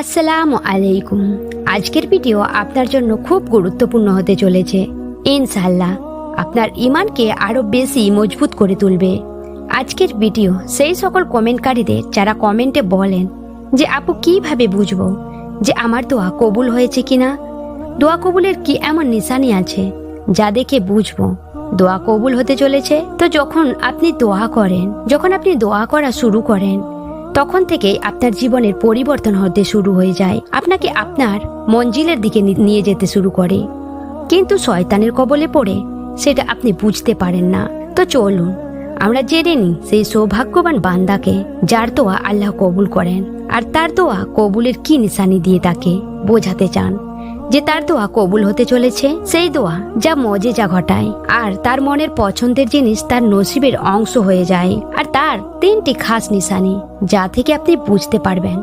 আসসালামু আলাইকুম। আজকের ভিডিও আপনার জন্য খুব গুরুত্বপূর্ণ হতে চলেছে। ইনশাল্লাহ আপনার ইমানকে আরও বেশি মজবুত করে তুলবে। আজকের ভিডিও সেই সকল কমেন্টকারীদের যারা কমেন্টে বলেন যে, আপু, কীভাবে বুঝব যে আমার দোয়া কবুল হয়েছে কিনা? দোয়া কবুলের কি এমন নিশানি আছে যা দেখে বুঝব দোয়া কবুল হতে চলেছে? তো যখন আপনি দোয়া করেন, যখন আপনি দোয়া করা শুরু করেন তখন থেকে আপনার জীবনের পরিবর্তন হতে শুরু হয়ে যায়। আপনাকে আপনার মঞ্জিলের দিকে নিয়ে যেতে শুরু করে। কিন্তু শয়তানের কবলে পড়ে সেটা আপনি বুঝতে পারেন না। তো চলুন, আমরা জেনে নিই সেই সৌভাগ্যবান বান্দাকে, যার দোয়া আল্লাহ কবুল করেন। আর তার দোয়া কবুলের কি নিশানি দিয়ে তাকে বোঝাতে চান। যে তার দোয়া কবুল হতে চলেছে, সেই দোয়া যা মজে যা ঘটায়। আর তার মনের পছন্দের জিনিস তার নসিবের অংশ হয়ে যায়। আর তার তিনটি খাস নিশানি, যা থেকে আপনি বুঝতে পারবেন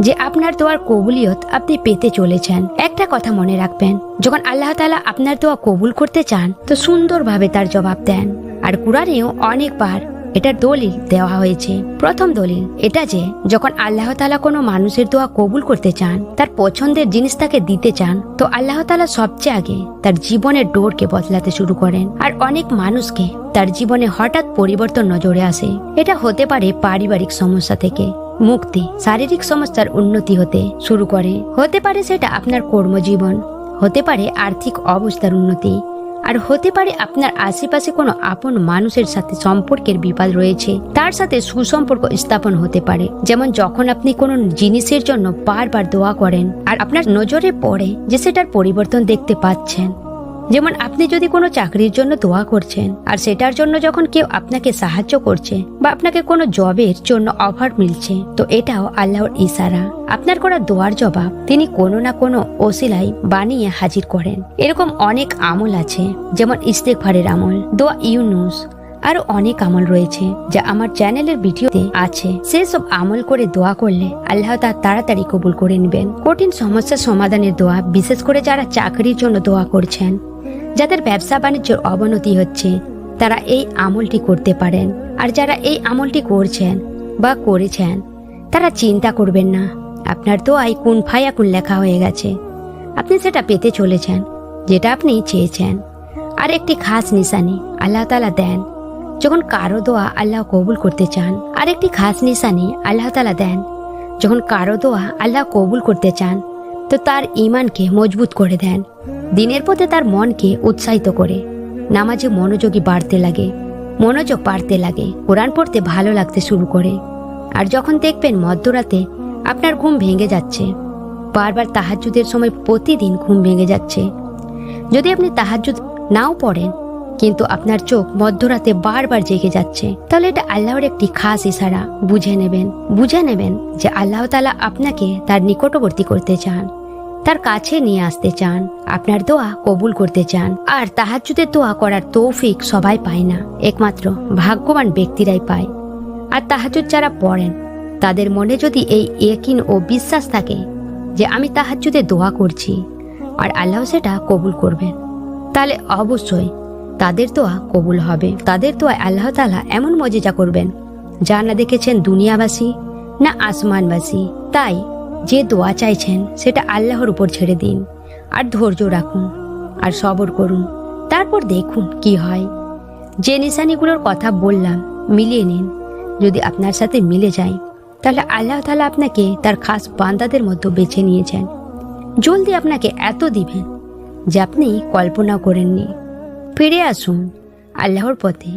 যে আপনার দোয়ার কবুলিয়ত আপনি পেতে চলেছেন। একটা কথা মনে রাখবেন, যখন আল্লাহ তালা আপনার দোয়া কবুল করতে চান, তো সুন্দরভাবে তার জবাব দেন। আর কুরআনেও অনেকবার এটার দলিল দেওয়া হয়েছে। প্রথম দলিল এটা যে, যখন আল্লাহ তালা কোনো মানুষের দোয়া কবুল করতে চান, তার পছন্দের জিনিস তাকে দিতে চান, তো আল্লাহ তালা সবচেয়ে আগে তার জীবনের ডোরকে বদলাতে শুরু করেন। আর অনেক মানুষকে তার জীবনে হঠাৎ পরিবর্তন নজরে আসে। এটা হতে পারে পারিবারিক সমস্যা থেকে। মুক্তি, শারীরিক সমস্যার উন্নতি হতে শুরু করে। হতে পারে সেটা আপনার কর্মজীবন, হতে পারে আর্থিক অবস্থার উন্নতি আর হতে পারে আপনার আশেপাশে কোনো আপন মানুষের সাথে সম্পর্কের বিবাদ রয়েছে। তার সাথে সুসম্পর্ক স্থাপন হতে পারে। যেমন যখন আপনি কোনো জিনিসের জন্য বারবার দোয়া করেন আর আপনার নজরে পড়ে যে সেটার পরিবর্তন দেখতে পাচ্ছেন। যেমন আপনি যদি কোনো চাকরির জন্য দোয়া করছেন, আর সেটার জন্য যখন কেউ আপনাকে সাহায্য করছে বা আপনাকে কোনো জবের জন্য অফার মিলছে, তো এটাও আল্লাহর ইশারা। আপনার করা দোয়ার জবাব তিনি কোনো না কোনো ওসিলাই বানিয়ে হাজির করেন। এরকম অনেক আমল আছে, যেমন ইস্তেকফারের আমল, দোয়া ইউনুস আরও অনেক আমল রয়েছে যা আমার চ্যানেলের ভিডিওতে আছে। সেসব আমল করে দোয়া করলে আল্লাহ তা তাড়াতাড়ি কবুল করে নেবেন। কঠিন সমস্যা সমাধানের দোয়া, বিশেষ করে যারা চাকরির জন্য দোয়া করছেন, যাদের ব্যবসা বাণিজ্যের অবনতি হচ্ছে, তারা এই আমলটি করতে পারেন। আর যারা এই আমলটি করছেন বা করেছেন, তারা চিন্তা করবেন না, আপনার দোয়াই কোন ফায়া কোন লেখা হয়ে গেছে। আপনি সেটা পেতে চলেছেন, যেটা আপনি চেয়েছেন। আর একটি খাস নিশানি আল্লাহ তালা দেন যখন কারও দোয়া আল্লাহ কবুল করতে চান আর একটি খাস নিশানি আল্লাহ তালা দেন, যখন কারও দোয়া আল্লাহ কবুল করতে চান, তো তার ইমানকে মজবুত করে দেন। দিনের পথে তার মনকে উৎসাহিত করে। নামাজে মনোযোগী বাড়তে লাগে, মনোযোগ বাড়তে লাগে, কোরআন পড়তে ভালো লাগতে শুরু করে। আর যখন দেখবেন মধ্যরাতে আপনার ঘুম ভেঙে যাচ্ছে, বারবার তাহাজ্জুদের সময় প্রতিদিন ঘুম ভেঙে যাচ্ছে। যদি আপনি তাহাজ্জুদ নাও পড়েন কিন্তু আপনার চোখ মধ্যরাতে বারবার জেগে যাচ্ছে। তাহলে এটা আল্লাহর একটি খাস ইশারা। বুঝে নেবেন বুঝে নেবেন যে আল্লাহ তালা আপনাকে তার নিকটবর্তী করতে চান, তার কাছে নিয়ে আসতে চান, আপনার দোয়া কবুল করতে চান, আর তাহাজ্জুদের দোয়া করার তৌফিক সবাই পায় না। একমাত্র ভাগ্যবান ব্যক্তিরাই পায়। আর তাহাজ্জুদ যারা পড়েন, তাদের মনে যদি এই একিন ও বিশ্বাস থাকে যে আমি তাহাজ্জুদে দোয়া করছি, আর আল্লাহ সেটা কবুল করবেন, তাহলে অবশ্যই তাদের দোয়া কবুল হবে। তাদের দোয়ায় আল্লাহ তালা এমন মজেজা করবেন, যা না দেখেছেন দুনিয়াবাসী, না আসমানবাসী। তাই যে দোয়া চাইছেন, সেটা আল্লাহর উপর ছেড়ে দিন, আর ধৈর্য রাখুন, আর সবর করুন। তারপর দেখুন কি হয়। যে নিশানিগুলোর কথা বললাম, মিলিয়ে নিন। যদি আপনার সাথে মিলে যায়, তাহলে আল্লাহ তালা আপনাকে তার খাস বান্দাদের মধ্যে বেছে নিয়েছেন। জলদি আপনাকে এত দিবেন, যে আপনি কল্পনা করেননি। ফিরে আসুন। আল্লাহর পথে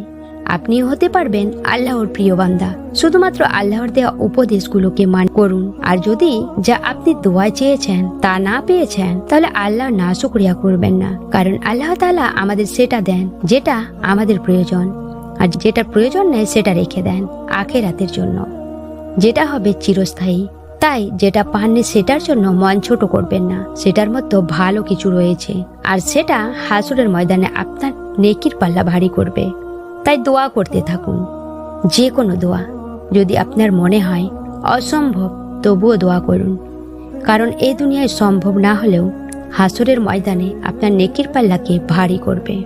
আপনিও হতে পারবেন আল্লাহর প্রিয় বান্দা। শুধুমাত্র আল্লাহর দেওয়া উপদেশগুলোকে মান করুন। আর যদি যা আপনি দোয়া চেয়েছেন তা না পেয়েছেন, তাহলে আল্লাহ না শুক্রিয়া করবেন না। কারণ আল্লাহ তালা আমাদের সেটা দেন যেটা আমাদের প্রয়োজন। আর যেটা প্রয়োজন নেই সেটা রেখে দেন আখেরাতের জন্য। যেটা হবে চিরস্থায়ী। তাই যেটা পাননি সেটার জন্য মন ছোট করবেন না। সেটার মধ্যে ভালো কিছু রয়েছে। আর সেটা হাসুরের ময়দানে আপনার নেকির পাল্লা ভারী করবে। তাই দোয়া করতে থাকুন। যে কোনো দোয়া, যদি আপনার মনে হয় অসম্ভব, তবুও দোয়া করুন। কারণ এই দুনিয়ায় সম্ভব না হলেও হাসুরের ময়দানে আপনার নেকির পাল্লাকে ভারী করবে।